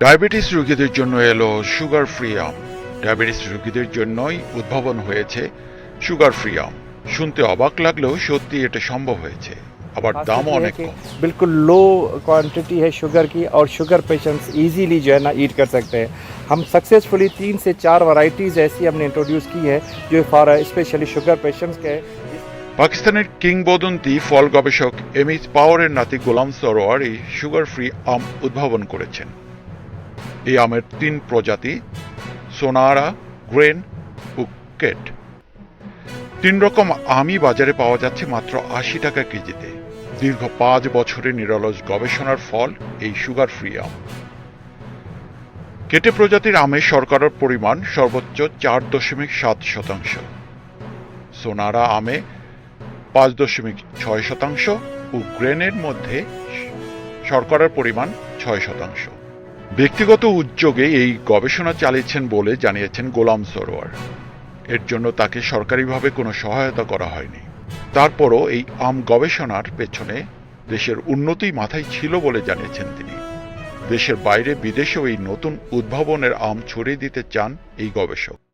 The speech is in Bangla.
ডায়াবেটিস রোগীদের জন্য এলো সুগার ফ্রি আম ডায়াবেটিস রোগীদের জন্যই উদ্ভাবন হয়েছে সুগার ফ্রি আম শুনতে অবাক লাগলেও সত্যি এটা সম্ভব হয়েছে আবার खासियत দামও ये है অনেক कि কম बिल्कुल लो क्वांटिटी है शुगर की और शुगर पेशेंट्स इजीली जो है ना ईट कर सकते हैं हम सक्सेसफुली तीन से चार वैरायटीज़ ऐसी हमने इंट्रोड्यूस की है जो फॉर स्पेशली शुगर पेशेंट्स के हैं পাকিস্তানের কিংবদন্তি ফল গবেষক এমিজ পাওয়ারের নাতি গোলাম সরোয়ার এই সুগার ফ্রি আম উদ্ভাবন করেছেন এই আমের তিন প্রজাতি, সোনারা, গ্রেন ও কেট। তিন রকম আমই বাজারে পাওয়া যাচ্ছে মাত্র আশি টাকা কেজিতে। দীর্ঘ পাঁচ বছরের নিরলস গবেষণার ফল এই সুগার ফ্রি আম। কেটে প্রজাতির আমের শর্করার পরিমাণ সর্বোচ্চ চার দশমিক সাত শতাংশ। সোনারা আমে পাঁচ দশমিক ছয় শতাংশ ও গ্রেনের মধ্যে শর্করার পরিমাণ ছয় শতাংশ। ব্যক্তিগত উদ্যোগে এই গবেষণা চালিয়েছেন বলে জানিয়েছেন গোলাম সরোয়ার। এর জন্য তাকে সরকারিভাবে কোনো সহায়তা করা হয়নি। তারপরও এই আম গবেষণার পেছনে দেশের উন্নতি মাথায় ছিল বলে জানিয়েছেন তিনি। দেশের বাইরে বিদেশেও এই নতুন উদ্ভাবনের আম ছড়িয়ে দিতে চান এই গবেষক।